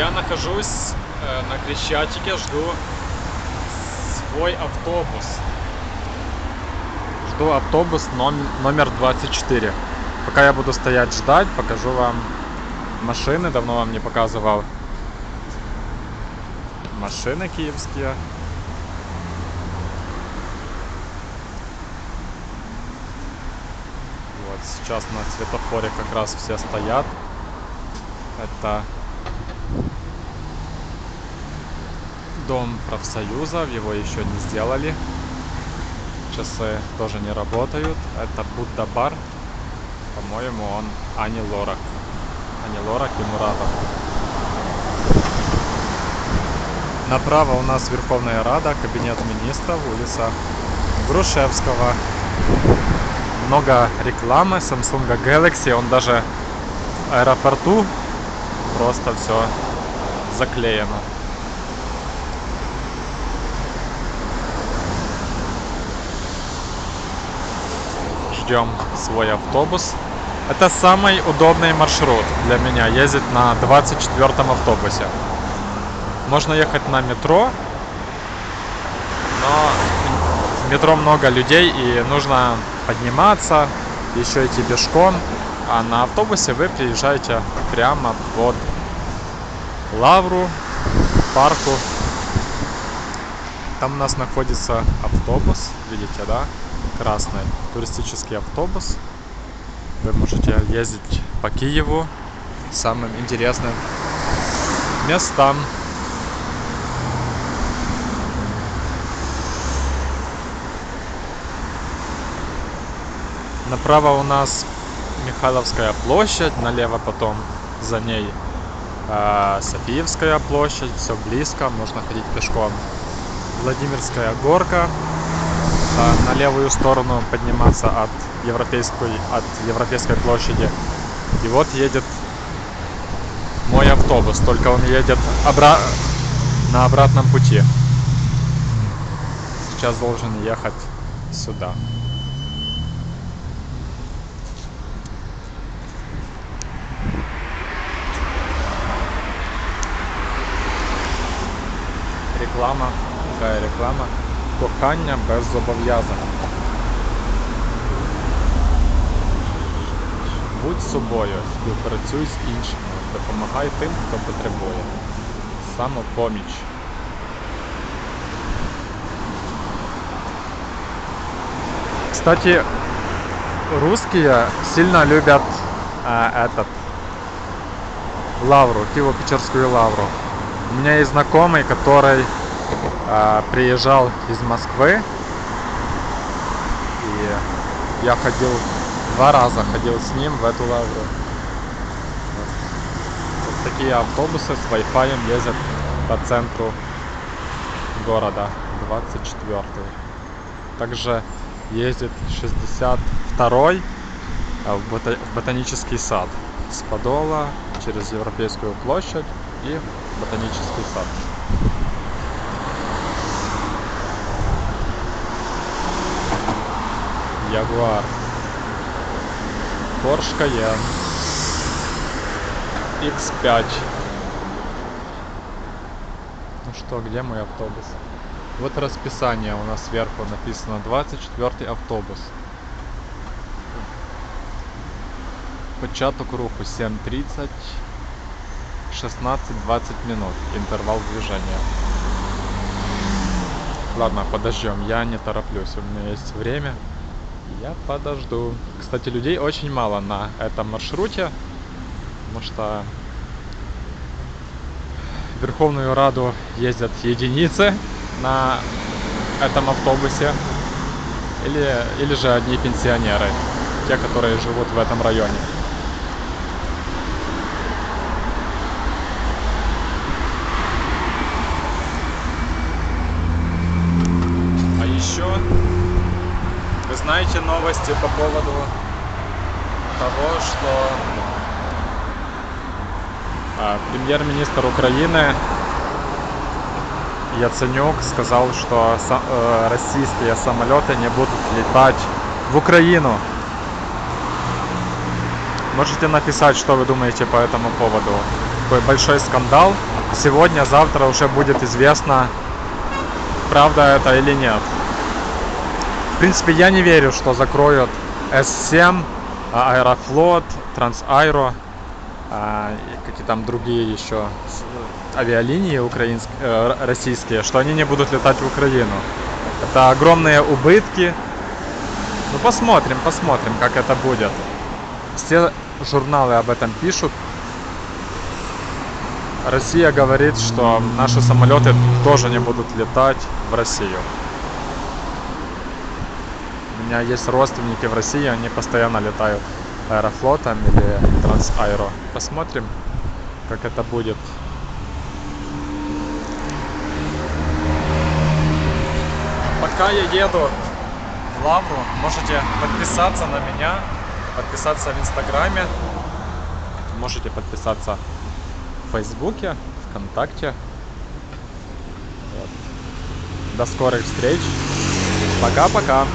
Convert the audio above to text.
Я нахожусь э, на Крещатике, жду свой автобус. Жду автобус ном- номер 24. Пока я буду стоять ждать, покажу вам машины. Давно вам не показывал машины киевские. Вот сейчас на светофоре как раз все стоят. Это дом профсоюза, его еще не сделали. Часы тоже не работают. Это Будда бар. По-моему, он Ани Лорак. Ани Лорак и Муратов. Направо у нас Верховная Рада, кабинет министров, улица Грушевского. Много рекламы Samsung Galaxy, он даже в аэропорту просто все заклеено. Ждем свой автобус. Это самый удобный маршрут для меня, ездить на 24 автобусе. Можно ехать на метро, но в метро много людей и нужно подниматься, еще идти пешком. А на автобусе вы приезжаете прямо под Лавру, парку. Там у нас находится автобус, видите, да? Красный туристический автобус. Вы можете ездить по Киеву самым интересным местам. Направо у нас Михайловская площадь, налево потом за ней э, Софиевская площадь, все близко, можно ходить пешком. Владимирская горка, на левую сторону подниматься от Европейской, от Европейской площади. И вот едет мой автобус, только он едет обра- на обратном пути. Сейчас должен ехать сюда. Реклама, така реклама. Кохання без зобов'язань. Будь собою, співпрацюй з іншими, допомагай тим, хто потребує. Самопоміч. Кстати, русские сильно любят э, этот лавру, Киево-Печерскую лавру. У меня есть знакомый, который э, приезжал из Москвы. И я ходил два раза ходил с ним в эту лавру. Вот. Вот такие автобусы с Wi-Fi ездят по центру города 24 Также ездит 62-й а, в, в ботанический сад с Подола через Европейскую площадь и ботанический сад. Ягуар. Porsche Cayenne X5 Ну что, где мой автобус? Вот расписание у нас сверху написано 24 автобус. Початок руху 7.30 16-20 минут. Интервал движения. Ладно, подождем. Я не тороплюсь. У меня есть время. Я подожду. Кстати, людей очень мало на этом маршруте, потому что в Верховную Раду ездят единицы на этом автобусе, или, или же одни пенсионеры, те, которые живут в этом районе. А еще знаете новости по поводу того, что а, премьер-министр Украины Яценюк сказал, что э, российские самолеты не будут летать в Украину. Можете написать, что вы думаете по этому поводу. такой большой скандал. Сегодня, завтра уже будет известно, правда это или нет. Принципе, я не верю, что закроют S7, а, Аэрофлот, Трансайро, а, какие там другие еще авиалинии украинские, э, российские, что они не будут летать в Украину. Это огромные убытки. Ну посмотрим, посмотрим, как это будет. Все журналы об этом пишут. Россия говорит, что наши самолеты тоже не будут летать в Россию. Меня есть родственники в России, они постоянно летают аэрофлотом или трансайро. Посмотрим, как это будет. Пока я еду в Лавру, можете подписаться на меня, подписаться в Инстаграме, можете подписаться в Фейсбуке, ВКонтакте. Вот. До скорых встреч. Пока-пока.